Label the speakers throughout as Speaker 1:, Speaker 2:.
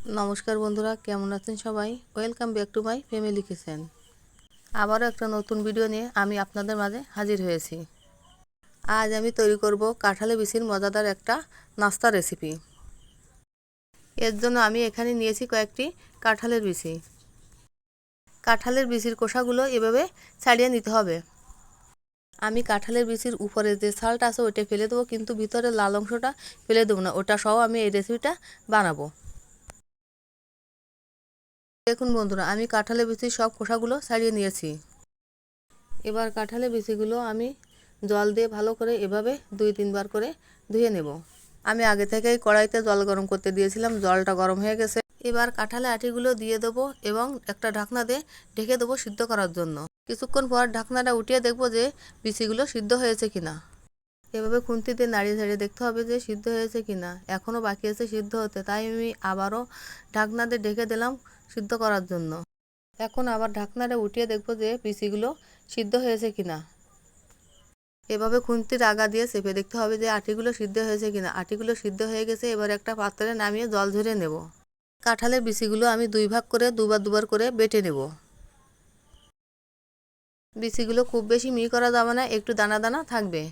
Speaker 1: নমস্কার বন্ধুরা, কেমন আছেন সবাই? Welcome back to my family kitchen আবারও একটা নতুন ভিডিও নিয়ে আমি আপনাদের মাঝে হাজির হয়েছি। আজ আমি তৈরি করব কাঁঠালে বিচির মজাদার একটা নাস্তা রেসিপি এর জন্য আমি এখানে নিয়েছি কয়েকটি কাঁঠালের বিচি। কাঁঠালের বিচির কোষাগুলো এভাবে ছাড়িয়ে নিতে হবে। আমি কাঁঠালের বিচির উপরে যে ছালটা আছে, ওইটা ফেলে দেবো, কিন্তু ভিতরে লাল অংশটা ফেলে দেবো না। ওটা সহ আমি এই রেসিপিটা বানাবো। দেখুন বন্ধুরা, আমি কাঁঠালের বিচির সব খোসাগুলো ছাড়িয়ে নিয়েছি। এবার কাঁঠালের বিচিগুলো আমি জল দিয়ে ভালো করে এভাবে দুই তিনবার করে ধুয়ে নেব। আমি আগে থেকেই কড়াইতে জল গরম করতে দিয়েছিলাম, জলটা গরম হয়ে গেছে। এবার কাঁঠালে আটিগুলো দিয়ে দেবো এবং একটা ঢাকনা দিয়ে ঢেকে দেবো সিদ্ধ করার জন্য। কিছুক্ষণ পর ঢাকনাটা উঠিয়ে দেখব যে বিচিগুলো সিদ্ধ হয়েছে কিনা। এভাবে খুন্তিতে নাড়িয়ে ছাড়িয়ে দেখতে হবে যে সিদ্ধ হয়েছে কিনা। এখনও বাকি আছে সিদ্ধ হতে, তাই আমি আবারও ঢাকনাতে ঢেকে দিলাম। সিদ্ধ করার জন্য। এখন আবার ঢাকনাটা উঠিয়ে দেখব যে পিসিগুলো সিদ্ধ হয়েছে কিনা। এভাবে খুন্তির আগা দিয়ে চেপে দেখতে হবে যে আটিগুলো সিদ্ধ হয়েছে কিনা। আটিগুলো সিদ্ধ হয়ে গেছে, এবার একটা পাত্রে নামিয়ে জল ঝরে নেব। কাঁঠালের বিচিগুলো আমি দুই ভাগ করে দুবার দুবার করে বেটে নেব। বিচিগুলো খুব বেশি মি করা যাবে না, একটু দানা দানা থাকবে।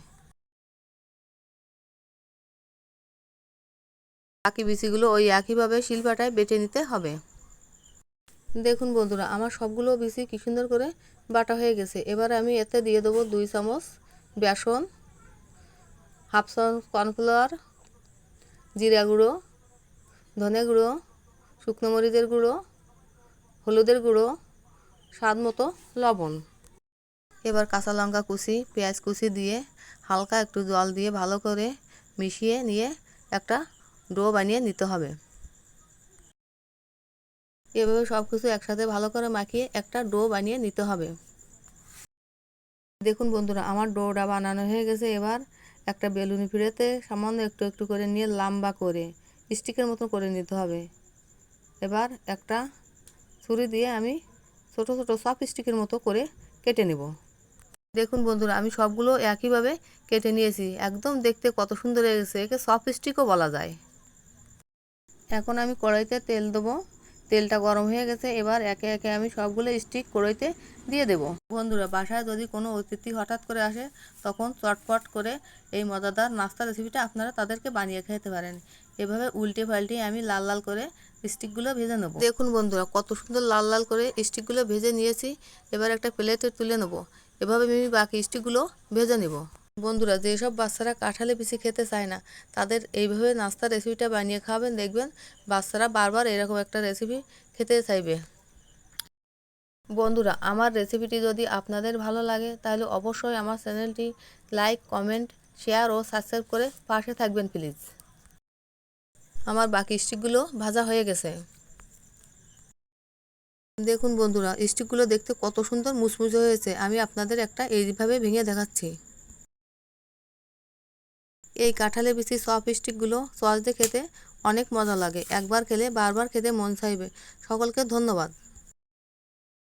Speaker 1: বাকি বিচিগুলো ওই একইভাবে শিলপাটায় বেটে নিতে হবে। দেখুন বন্ধুরা, আমার সবগুলো বিচি কি সুন্দর করে বাটা হয়ে গেছে। এবার আমি এতে দিয়ে দেবো দুই চামচ বেসন, হাফ চামচ কর্নফ্লাওয়ার, জিরা গুঁড়ো, ধনে গুঁড়ো, শুকনো মরিচের গুঁড়ো, হলুদের গুঁড়ো, স্বাদ মতো লবণ। এবার কাঁচা লঙ্কা কুচি, পেঁয়াজ কুচি দিয়ে হালকা একটু জল দিয়ে ভালো করে মিশিয়ে নিয়ে একটা ডো বানিয়ে নিতে হবে। এভাবে সব কিছু একসাথে ভালো করে মাখিয়ে একটা ডো বানিয়ে নিতে হবে। দেখুন বন্ধুরা, আমার ডোটা বানানো হয়ে গেছে। এবার একটা বেলুনি ফিরেতে সামান্য একটু একটু করে নিয়ে লম্বা করে, স্টিকের মতো করে নিতে হবে। এবার একটা ছুরি দিয়ে আমি ছোট ছোট সব স্টিকের মতো করে কেটে নেব। দেখুন বন্ধুরা, আমি সবগুলো একইভাবে কেটে নিয়েছি। একদম দেখতে কত সুন্দর হয়েছে একে সফট স্টিকও বলা যায়। এখন আমি কড়াইতে তেল দেবো। তেলটা গরম হয়ে গেছে, এবার একে একে আমি সবগুলো স্টিক কড়াইতে দিয়ে দেব। বন্ধুরা, বাসায় যদি কোনো অতিথি হঠাৎ করে আসে, তখন চটপট করে এই মজাদার নাস্তা রেসিপিটা আপনারা তাদেরকে বানিয়ে খেতে পারেন। এভাবে উল্টে পাল্টে আমি লাল লাল করে স্টিকগুলো ভেজে নেব। দেখুন বন্ধুরা, কত সুন্দর লাল লাল করে স্টিকগুলো ভেজে নিয়েছি। এবার একটা প্লেটে তুলে নেব। এভাবে আমি বাকি স্টিকগুলো ভেজে নেব। বন্ধুরা, যেসব বাচ্চারা কাঁঠালে পিসি খেতে চায় না, তাদের এইভাবে নাস্তার রেসিপিটা বানিয়ে খাওয়াবেন দেখবেন বাচ্চারা বারবার এরকম একটা রেসিপি খেতে চাইবে। বন্ধুরা, আমার রেসিপিটি যদি আপনাদের ভালো লাগে, তাহলে অবশ্যই আমার চ্যানেলটি লাইক কমেন্ট শেয়ার ও সাবস্ক্রাইব করে পাশে থাকবেন প্লিজ আমার বাকি স্টিকগুলো ভাজা হয়ে গেছে। দেখুন বন্ধুরা স্টিকগুলো দেখতে কত সুন্দর মুচমুচে হয়েছে। আমি আপনাদের একটা এইভাবে ভেঙে দেখাচ্ছি। এই কাঁঠালের বিচি সফট স্টিকগুলো সস দিয়ে খেতে অনেক মজা লাগে। একবার খেলে বারবার খেতে মন চাইবে। সকলকে ধন্যবাদ।